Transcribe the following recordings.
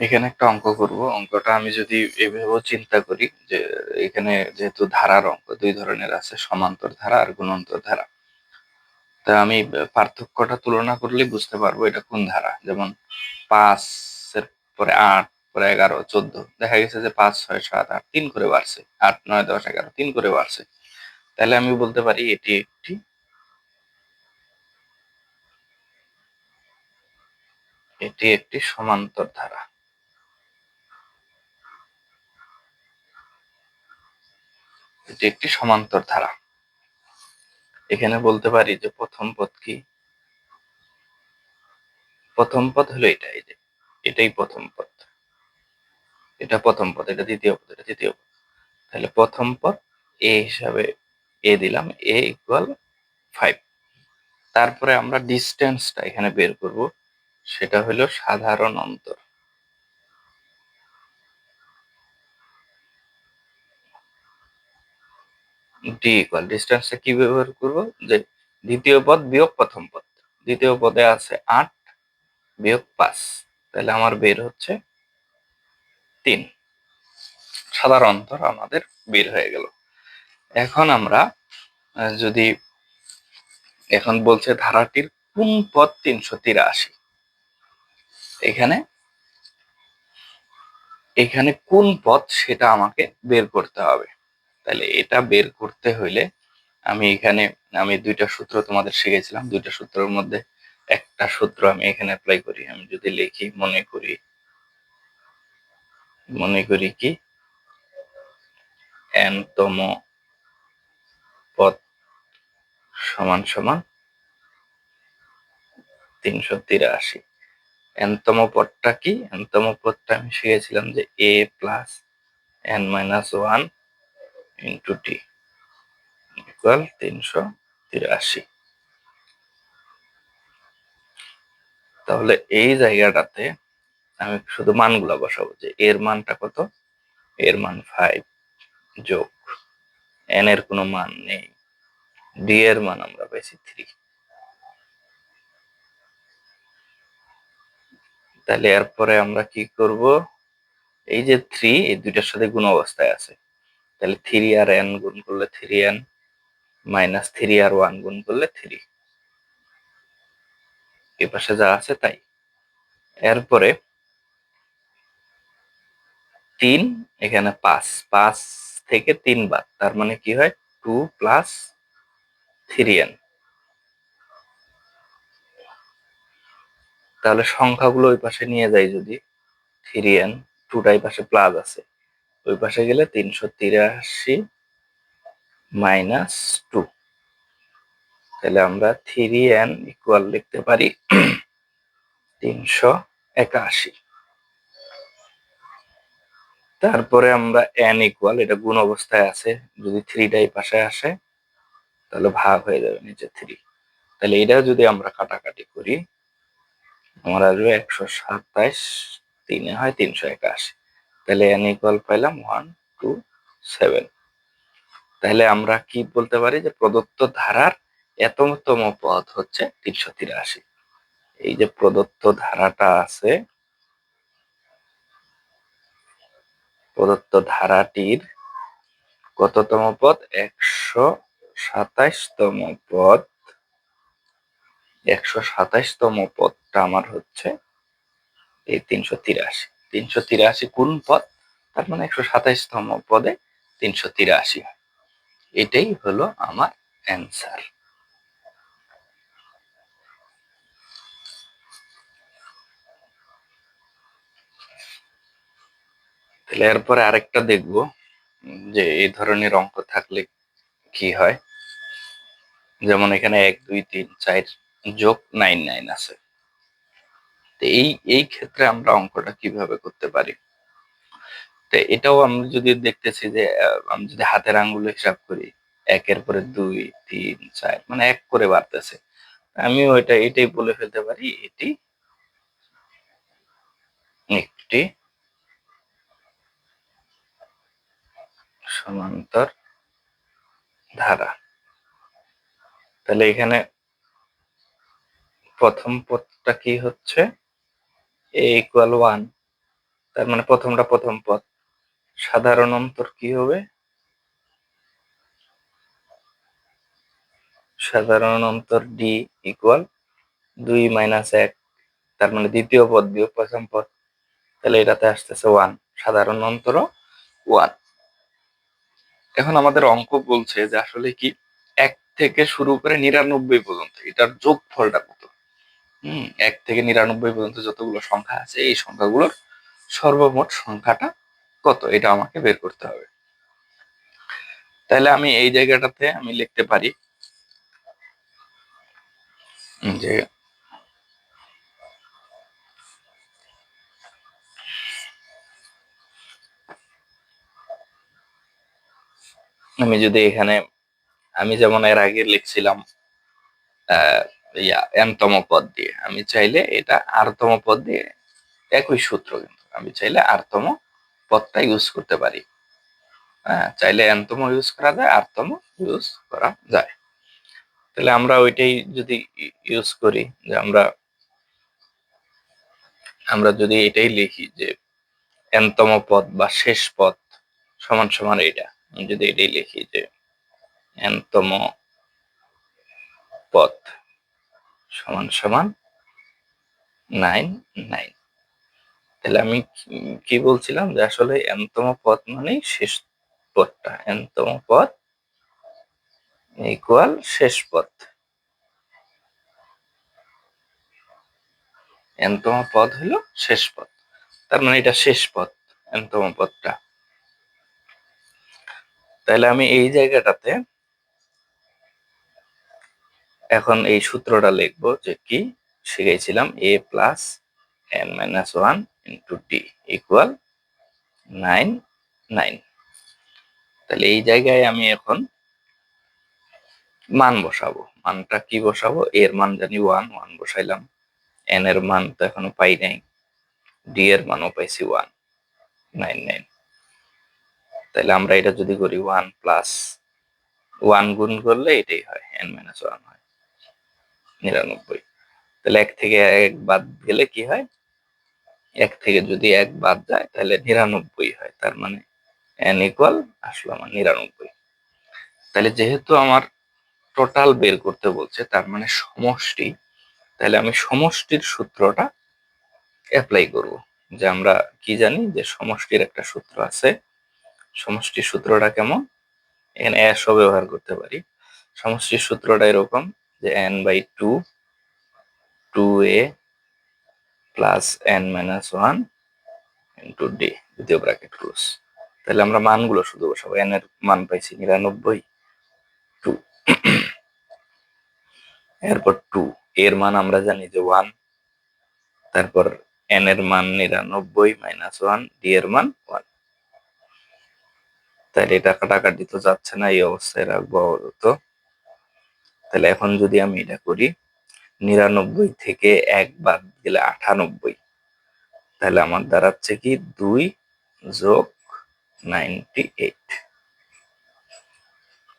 এখানে একটা অঙ্ক করব। অঙ্কটা আমি যদি এভাবে চিন্তা করি যে এখানে যেহেতু ধারার অঙ্ক, দুই ধরনের আছে, সমান্তর ধারা আর গুণান্তর ধারা। তা আমি পার্থক্যটা তুলনা করলে বুঝতে পারব এটা কোন ধারা। যেমন পাঁচ এর পরে আট, পরে এগারো, চোদ্দ। দেখা গেছে যে পাঁচ, ছয়, সাত, আট, তিন করে বাড়ছে। আট, নয়, দশ, এগারো, তিন করে বাড়ছে। তাহলে আমি বলতে পারি এটি একটি এটি একটি সমান্তর ধারা। এটি একটি সমান্তর ধারা। এখানে বলতে পারি যে প্রথম পদ কি? প্রথম পদ হলো এটা, এই যে, এটাই প্রথম পদ। এটা প্রথম পদ, এটা দ্বিতীয় পদ, এটা তৃতীয় পদ। তাহলে প্রথম পদ এ হিসাবে এ দিলাম, এ ইকুয়াল ফাইভ তারপরে আমরা ডিস্টেন্সটা এখানে বের করব, সেটা হলো সাধারণ অন্তর। ডি ইকুয়াল ডিস্টেন্সটা কি ব্যবহার করব? যে দ্বিতীয় পদ বিয়োগ প্রথম পদ। দ্বিতীয় পদে আছে আট বিয়োগ পাঁচ। তাহলে আমার বের হচ্ছে তিন। সাধারণ অন্তর আমাদের বের হয়ে গেল। এখন আমরা যদি এখন বলছে ধারাটির কোন পদ তিনশো তিরাশি? এখানে এখানে কোন পদ সেটা আমাকে বের করতে হবে? তাহলে এটা বের করতে হইলে আমি এখানে, আমি দুইটা সূত্র তোমাদের শিখেছিলাম। দুইটা সূত্রের মধ্যে একটা সূত্র আমি এখানে অ্যাপ্লাই করি। আমি যদি লিখি, মনে করি মনে করি কি? এনতম পদ সমান সমান তিনশো তিরাশি। এনতম পদটা কি? এনতম পদটা আমি শিখেছিলাম যে a plus n minus one into t equal তিনশো তিরাশি। তাহলে এই জায়গাটাতে আমি শুধু মানগুলো বসাবো যে এর মানটা কত? এর মান ফাইভ যোগ এন এর কোনো মান নেই। ডি এর মান আমরা পাইছি থ্রি তাহলে এরপরে আমরা কি করব? এই যে থ্রি এই দুইটার সাথে গুণ অবস্থায় আছে। তাহলে থ্রি আর এন গুণ করলে থ্রি এন মাইনাস থ্রি আর ওয়ান গুণ করলে থ্রি এ পাশে যা আছে তাই। এরপরে তিন, এখানে পাঁচ পাঁচ থেকে তিন বার তার মানে কি হয়? টু প্লাস থ্রি এন তাহলে সংখ্যাগুলো ওই পাশে নিয়ে যাই যদি। থ্রি এন টুটাই পাশে প্লাস আছে। ওই পাশে গেলে তিনশো তিরাশি মাইনাস টু। তাহলে আমরা থ্রি এন ইকুয়াল লিখতে পারি তিনশো একাশি। তারপরে আমরা এন ইকুয়াল এটা গুণ অবস্থায় আছে, যদি থ্রিটাই পাশে আসে, তাহলে ভাগ হয়ে যাবে নিচে থ্রি। তাহলে এটা যদি আমরা কাটাকাটি করি, আমার আসবে একশো সাতাইশ তিনে হয় তিনশো একাশি। তাহলে এন ইকুয়াল পাইলাম ওয়ান টু সেভেন তাহলে আমরা কি বলতে পারি যে প্রদত্ত ধারার এতমতম পদ হচ্ছে তিনশো তিরাশি। এই যে প্রদত্ত ধারাটা আছে, প্রদত্ত ধারাটির কততম পদ? একশো সাতাইশতম পদ। একশো সাতাইশতম পদটা আমার হচ্ছে এই তিনশো তিরাশি। তিনশো তিরাশি কোন পদ? তার মানে একশো সাতাইশতম পদে তিনশো তিরাশি। এটাই হলো আমার অ্যান্সার। তাহলে এরপরে আরেকটা দেখব, যে এই ধরনের অঙ্ক থাকলে কি হয়? যেমন এখানে এক, দুই, তিন, চার যোগ নাইন নাইন আছে। এই এই ক্ষেত্রে আমরা অঙ্কটা কীভাবে করতে পারি? তো এটাও আমরা যদি দেখতেছি যে আমি যদি হাতের আঙ্গুলে হিসাব করি, একের পরে দুই, তিন, চার মানে এক করে বাড়তেছে। আমি ওইটা, এটাই বলে ফেলতে পারি, এটি একটি সমান্তর ধারা। তাহলে এখানে প্রথম পথটা কি হচ্ছে? এ ইকুয়াল ওয়ান তার মানে প্রথমটা প্রথম পদ। সাধারণ অন্তর কি হবে? সাধারণ অন্তর ডি ইকুয়াল দুই মাইনাস এক, তার মানে দ্বিতীয় পদ, বিয়োগ প্রথম পদ। তাহলে এটাতে আসতেছে ওয়ান সাধারণ অন্তর ওয়ান এখন আমাদের অঙ্ক বলছে যে আসলে কি, এক থেকে শুরু করে নিরানব্বই পর্যন্ত, এটার যোগফলটা কত? হম। এক থেকে নিরানব্বই পর্যন্ত যতগুলো সংখ্যা আছে, এই সংখ্যাগুলোর সর্বমোট সংখ্যাটা কত? এটা আমাকে বের করতে হবে। তাহলে আমি এই জায়গাটাতে আমি লিখতে পারি যে আমি যদি এখানে, আমি যেমন এর আগে লিখছিলাম এনতম পদ দিয়ে। আমি চাইলে এটা আরতম পদ দিয়ে একই সূত্র কিন্তু, আমি চাইলে আরতম পদটা ইউজ করতে পারি। হ্যাঁ চাইলে এনতম ইউজ করা যায়, আরতম ইউজ করা যায়। তাহলে আমরা ওইটাই যদি ইউজ করি, যে আমরা আমরা যদি এটাই লিখি যে এনতম পদ বা শেষ পদ সমান সমান এটা যদি এটাই লিখি যে এনতম পদ। সমান সমান নাইন নাইন। তাহলে আমি কি বলছিলাম যে আসলে এনতম পদ মানে শেষ পদটা। এনতম পদ ইকুয়াল শেষ পদ। এনতম পদ হলো শেষ পদ। তার মানে এটা শেষ পদ, এনতম পদটা। তাহলে আমি এই জায়গাটাতে এখন এই সূত্রটা লিখব যে কি? শিখেছিলাম a plus n minus one into d equal nine nine তাহলে এই জায়গায় আমি এখন মান বসাবো। মানটা কি বসাবো? এর মান জানি ওয়ান ওয়ান বসাইলাম। এন এর মান তো এখনও পাই নাই। ডি এর মানও পাইছি ওয়ান নাইন নাইন তাহলে আমরা এটা যদি করি ওয়ান প্লাস ওয়ান গুণ করলে এটাই হয়। এন মাইনাস ওয়ান হয়। নিরানব্বই। তাহলে এক থেকে এক বাদ গেলে কি হয়? এক থেকে যদি এক বাদ যায়, তাহলে নিরানব্বই হয়। তার মানে এন ইকুয়াল আসলো আমার নিরানব্বই। তাহলে যেহেতু আমার টোটাল বের করতে বলছে, তার মানে সমষ্টি, তাহলে আমি সমষ্টির সূত্রটা অ্যাপ্লাই করব। যে আমরা কি জানি যে সমষ্টির একটা সূত্র আছে। সমষ্টির সূত্রটা কেমন? এখানে অ্যাশও ব্যবহার করতে পারি। সমষ্টির সূত্রটা এরকম যে n by two two a plus n minus one into d দ্বিতীয় ব্র্যাকেট ক্লোজ তাহলে আমরা মানগুলো শুধু বসাবো এন এর মান পাইছি নিরানব্বই টু এরপর টু এর মান আমরা জানি যে ওয়ান তারপর এন এর মান নিরানব্বই মাইনাস ওয়ান ডি এর মান ওয়ান তাহলে এটা কাটাকাটি তো যাচ্ছে না, এই অবস্থায় রাখব তো তাহলে এখন যদি আমি এটা করি, নিরানব্বই থেকে এক বাদ গেলে আটানব্বই। তাহলে আমার দাঁড়াচ্ছে কি? দুই যোগ নাইনটি এইট।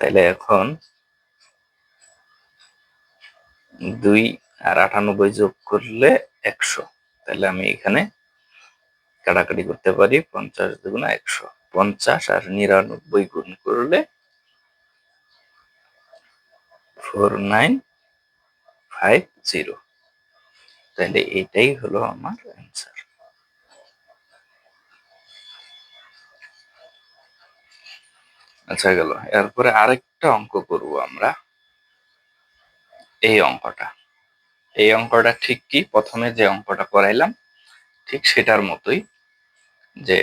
তাহলে এখন দুই আর আটানব্বই যোগ করলে একশো। তাহলে আমি এখানে কাটাকাটি করতে পারি পঞ্চাশ দুগুণ একশো। পঞ্চাশ আর নিরানব্বই গুণ করলে ফোর নাইন ফাইভ জিরো তাহলে এটাই হলো আমার অ্যান্সার আচ্ছা গেল। এরপরে আরেকটা অঙ্ক করব আমরা। এই অঙ্কটা। এই অঙ্কটা ঠিক কি? প্রথমে যে অঙ্কটা করাইলাম, ঠিক সেটার মতোই যে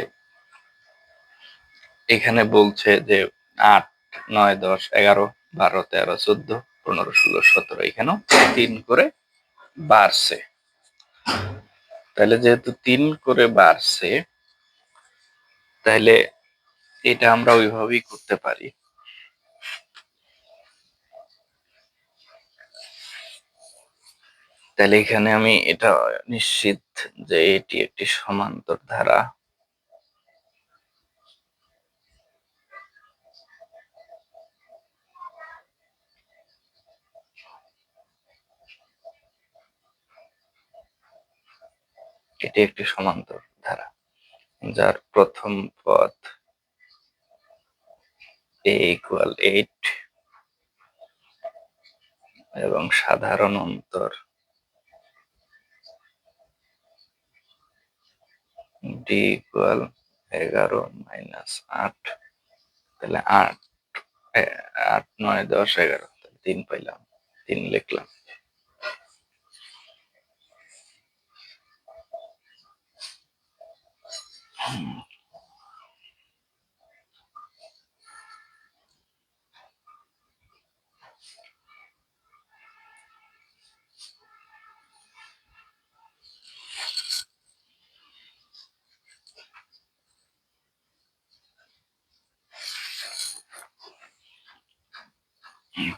এখানে বলছে যে আট, নয়, দশ, এগারো, বারো, তেরো, চোদ্দ পনেরো, ষোলো, সতেরো, এখানেও তিন করে বাড়ছে। তাহলে যেহেতু তিন করে বাড়ছে, তাহলে এটা আমরা ওইভাবেই করতে পারি। তাহলে এখানে আমি এটা নিশ্চিত যে এটি একটি সমান্তর ধারা। এটি একটি সমান্তর ধারা, যার প্রথম পদ এ ইকুয়াল এইট এবং সাধারণ অন্তর ডি ইকুয়াল এগারো মাইনাস আট, তাহলে আট আট, নয়, দশ, এগারো তিন পাইলাম, তিন লিখলাম।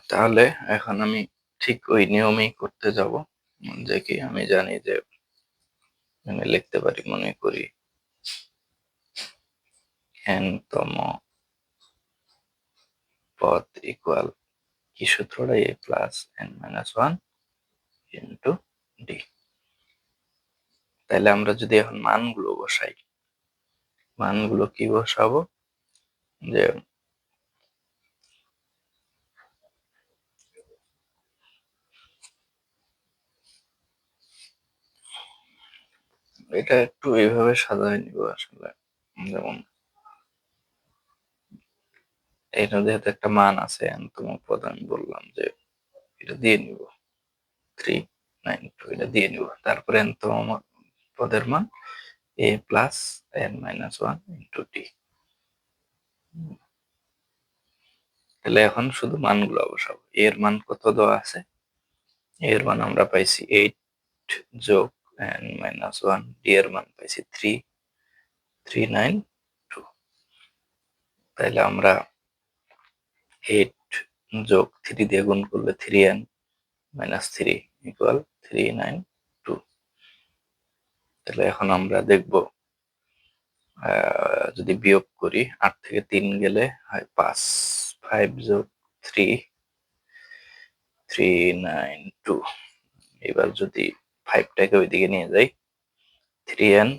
তাহলে এখন আমি ঠিক ওই নিয়মেই করতে যাব। যে কি আমি জানি যে আমি লিখতে পারি, মনে করি। N তম পদ ইকুয়াল কি সূত্রটা? a plus n minus one into d তাহলে আমরা যদি এখন মানগুলো বসাই, মানগুলো কি বসাবো? যে এটা একটু এইভাবে সাজায় নিব আসলে। যেমন এটা যেহেতু একটা মান আছে এনতম পদ আমি বললাম যে এটা দিয়ে নিব। থ্রি নাইন টু এটা দিয়ে নিব। তারপরে এনতম পদের মান a plus n minus one into t তাহলে এখন শুধু মানগুলো বসাবো। এর মান কত দেওয়া আছে? এর মান আমরা পাইছি এইট যোগ এন মাইনাস ওয়ান ডি এর মান পাইছি থ্রি থ্রি নাইন টু তাহলে আমরা এইট যোগ থ্রি দিয়ে গুণ করলে three n minus three equal three nine two তাহলে এখন আমরা দেখব যদি বিয়োগ করি, আট থেকে তিন গেলে হয় পাঁচ। ফাইভ যোগ থ্রি থ্রি নাইন টু এবার যদি ফাইভটাকে ওইদিকে নিয়ে যাই three n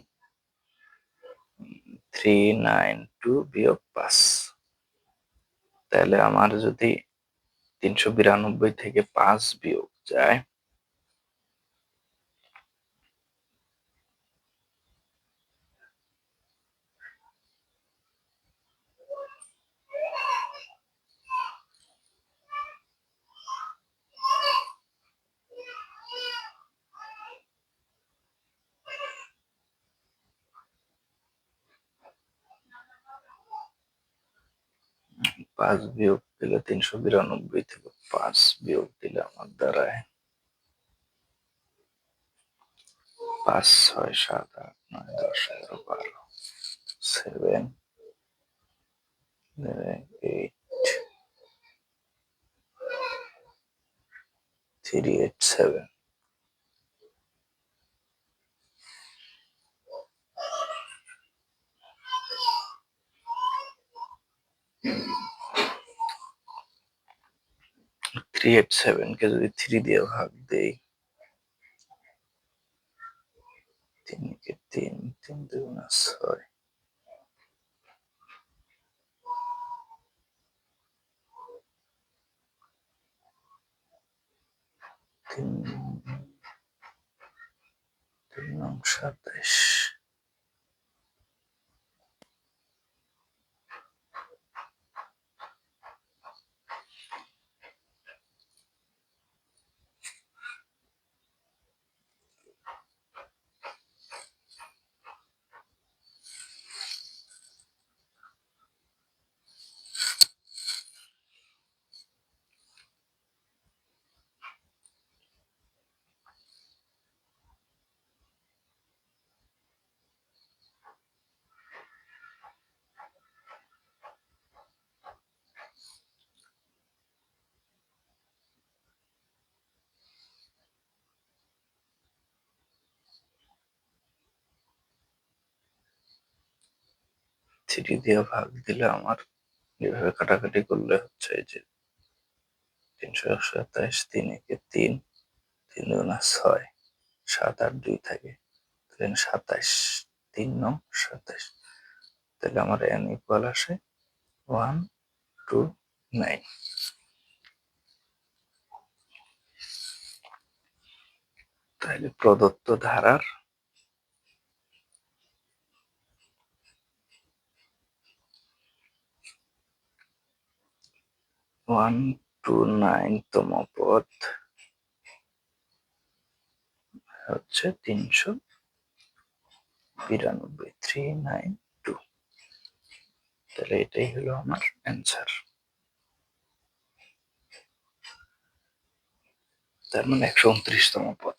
three nine two বিয়োগ পাঁচ। তাহলে আমার যদি তিনশো বিরানব্বই থেকে পাঁচ বিয়োগ যায় পাঁচ বিয়োগ দিলে তিনশো বিরানব্বই থেকে পাঁচ বিয়োগ দিলে আমার দ্বারায় পাঁচ, ছয়, সাত, আট, নয়, দশ, এগারো, বারো seven eight three eight seven three eight seven কে যদি থ্রি দিয়ে ভাগ দেই তিনকে তিন তিন দুগুণা ছয় তিন তিন নং সাতাইশ থ্রি দিয়ে ভাগ দিলে আমার এভাবে কাটাকাটি করলে হচ্ছে এই যে তিনশো সাতাইশ তিন একে তিন তিন দুগুণা ছয়, সাত আট দুই থাকে। সাতাইশ, তিন নং সাতাশ তাহলে আমার এন ইকুয়াল আসে ওয়ান টু নাইন তাহলে প্রদত্ত ধারার ওয়ান টু নাইন তম পদ। হচ্ছে তিনশো বিরানব্বই, থ্রি নাইন টু। তাহলে এটাই হলো আমার অ্যান্সার। তার মানে একশো উনত্রিশতম পদ।